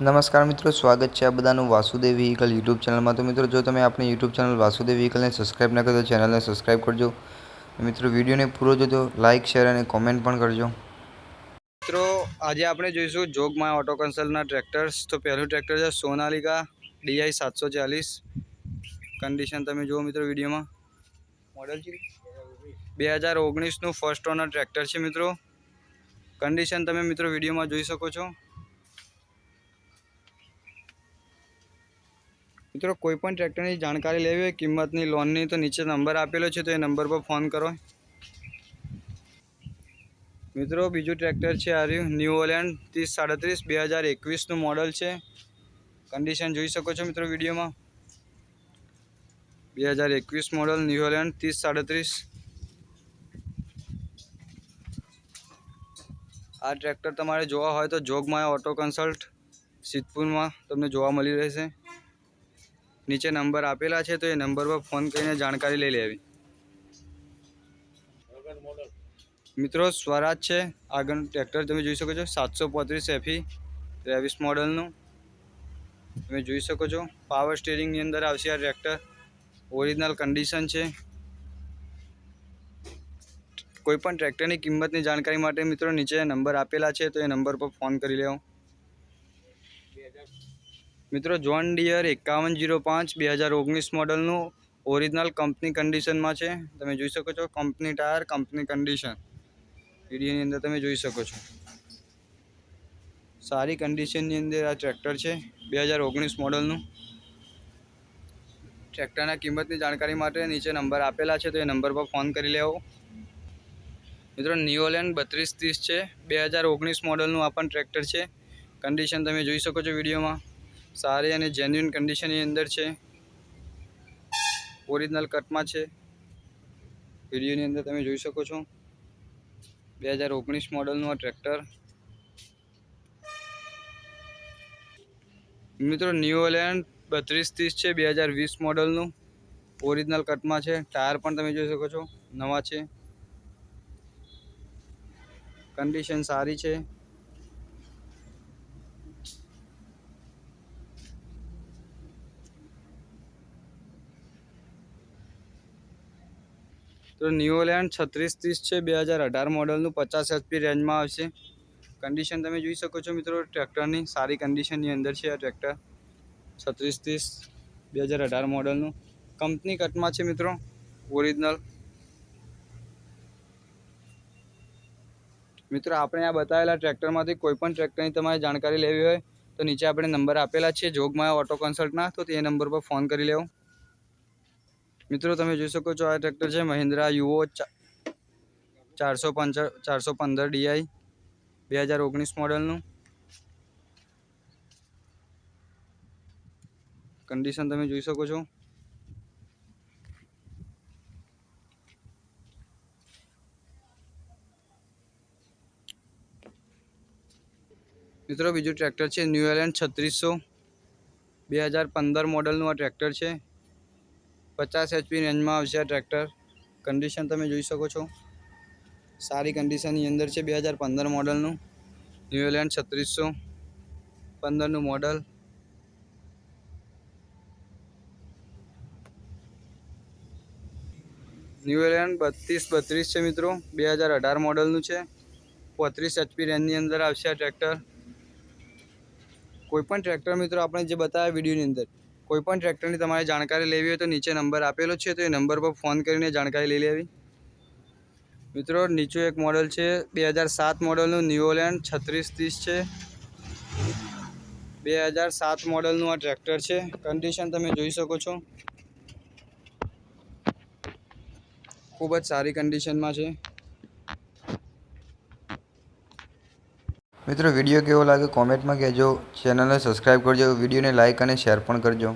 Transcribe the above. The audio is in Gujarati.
નમસ્કાર મિત્રો, સ્વાગત છે આ બધાનું વાસુદેવ વ્હીકલ યુટ્યુબ ચેનલમાં. તો મિત્રો, જો તમે આપણી યુટ્યુબ ચેનલ વાસુદેવ વ્હીકલને સબસ્ક્રાઈબ ન કરો ચેનલને સબસ્ક્રાઈબ કરજો. મિત્રો, વિડીયોને પૂરો જોજો લાઇક શેર અને કોમેન્ટ પણ કરજો. મિત્રો, આજે આપણે જોઈશું જોગમાં ઓટો કન્સલ્ટના ટ્રેક્ટર્સ તો પહેલું ટ્રેક્ટર છે સોનાલિકા ડીઆઈ સાતસો ચાલીસ. કન્ડિશન તમે જુઓ મિત્રો વિડીયોમાં. મોડલ છે? બે હજાર ઓગણીસનું ફર્સ્ટ ઓનર ટ્રેક્ટર છે મિત્રો. કન્ડિશન તમે મિત્રો વિડીયોમાં જોઈ શકો છો. મિત્રો, કોઈ પણ ટ્રેક્ટરની જાણકારી લેવી હોય, કિંમતની, લોનની, તો નીચે નંબર આપેલો છે, તો એ નંબર પર ફોન કરો. મિત્રો, બીજું ટ્રેક્ટર છે આ રહ્યું ન્યૂ ઓલેન્ડ ત્રીસ સાડત્રીસ બે હજાર એકવીસનું મોડલ છે. કન્ડિશન જોઈ શકો છો મિત્રો વિડીયોમાં. બે હજાર એકવીસ મોડલ ન્યૂ ઓલેન્ડ ત્રીસ સાડત્રીસ. આ ટ્રેક્ટર તમારે જોવા હોય તો જોગમાયા ઓટો કન્સલ્ટ, સિદ્ધપુરમાં તમને જોવા મળી રહેશે. નીચે નંબર આપેલા છે તો એ નંબર પર ફોન કરીને જાણકારી લઈ લેવી. મિત્રો, સ્વરાજ છે. આગળનું ટ્રેક્ટર તમે જોઈ શકો છો. સાતસો પોત્રીસ એફી ત્રેવીસ મોડલનું તમે જોઈ શકો છો. પાવર સ્ટેરિંગની અંદર આવશે આ ટ્રેક્ટર. ઓરિજિનલ કન્ડિશન છે. કોઈપણ ટ્રેક્ટરની કિંમતની જાણકારી માટે મિત્રો નીચે નંબર આપેલા છે તો એ નંબર પર ફોન કરી લેવો. મિત્રો જોન ડિયર એકાવન જીરો પાંચ બે હજાર ઓગણીસ મોડલનું ઓરિજિનલ કંપની કન્ડિશનમાં છે. તમે જોઈ શકો છો કંપની ટાયર કંપની કન્ડિશન વિડીયોની અંદર તમે જોઈ શકો છો. સારી કન્ડિશનની અંદર આ ટ્રેક્ટર છે, બે હજાર ઓગણીસ મોડલનું. ટ્રેક્ટરના કિંમતની જાણકારી માટે નીચે નંબર આપેલા છે, તો એ નંબર પર ફોન કરી લેવો. મિત્રો ન્યુઓલેન્ડ બત્રીસ ત્રીસ છે, બે હજાર ઓગણીસ મોડલનું આ પણ ટ્રેક્ટર છે. કન્ડિશન તમે જોઈ શકો છો વિડીયોમાં. સારી અને જેન્યુઇન કન્ડિશનની અંદર છે. ઓરિજિનલ કટમાં છે. વિડીયોની અંદર તમે જોઈ શકો છો. બે હજાર ઓગણીસ મોડલનું આ ટ્રેક્ટર મિત્રો ન્યુઓલેન્ડ બત્રીસ ત્રીસ છે બે હજાર વીસ મોડલનું ઓરિજિનલ કટમાં છે. ટાયર પણ તમે જોઈ શકો છો. નવા છે. કન્ડિશન સારી છે. તો ન્યુઓલેન્ડ છત્રીસ ત્રીસ છે, બે હજાર અઢાર મોડલનું પચાસ એચપી રેન્જમાં આવશે. કન્ડિશન તમે જોઈ શકો છો મિત્રો, ટ્રેક્ટરની સારી કન્ડિશનની અંદર છે આ ટ્રેક્ટર. છત્રીસ ત્રીસ, બે હજાર અઢાર મોડલનું. કંપની કટમાં છે મિત્રો ઓરિજિનલ મિત્રો, આપણે આ બતાવેલા ટ્રેક્ટરમાંથી કોઈ પણ ટ્રેક્ટરની તમારે જાણકારી લેવી હોય, તો નીચે આપણે નંબર આપેલા છે, જોગમાયા ઓટો કન્સલ્ટના, તો તે નંબર પર ફોન કરી લેવો. મિત્રો, તમે જોઈ શકો છો આ ટ્રેક્ટર છે. મહિન્દ્રા યુઓ ચારસો પંચર ચારસો પંદર ડીઆઈ બે હજાર ઓગણીસ મોડલનું. કન્ડિશન તમે જોઈ શકો છો. મિત્રો, બીજું ટ્રેક્ટર છે. ન્યુએલેન્ડ છત્રીસો. બે હજાર પંદર મોડલનું આ ટ્રેક્ટર છે. પચાસ એચપી રેન્જમાં આવશે આ ટ્રેક્ટર કન્ડિશન તમે જોઈ શકો છો. સારી કન્ડિશનની અંદર છે બે હજાર પંદર મોડલનું ન્યુએલેન્ડ છત્રીસો પંદરનું મોડલ ન્યુએલેન્ડ બત્રીસ બત્રીસ છે મિત્રો. બે હજાર અઢાર મોડલનું છે. પોત્રીસ એચપી રેન્જની અંદર આવશે આ ટ્રેક્ટર કોઈપણ ટ્રેક્ટર મિત્રો આપણે જે બતાવ્યા વિડીયોની અંદર. કોઈપણ ટ્રેક્ટરની તમારે જાણકારી લેવી હોય તો નીચે નંબર આપેલો છે, તો એ નંબર પર ફોન કરીને જાણકારી લઈ લેવી. મિત્રો, નીચું એક મોડલ છે, બે હજાર સાત મોડલનું ન્યુઓલેન્ડ છત્રીસ ત્રીસ છે. બે હજાર સાત મોડલનું આ ટ્રેક્ટર છે. કન્ડિશન તમે જોઈ શકો છો. ખૂબ જ સારી કન્ડિશનમાં છે. મિત્રો વીડિયો કેવો લાગે કોમેન્ટમાં કહેજો. ચેનલને સબસ્ક્રાઈબ કરજો વિડીયોને લાઇક અને શેર પણ કરજો.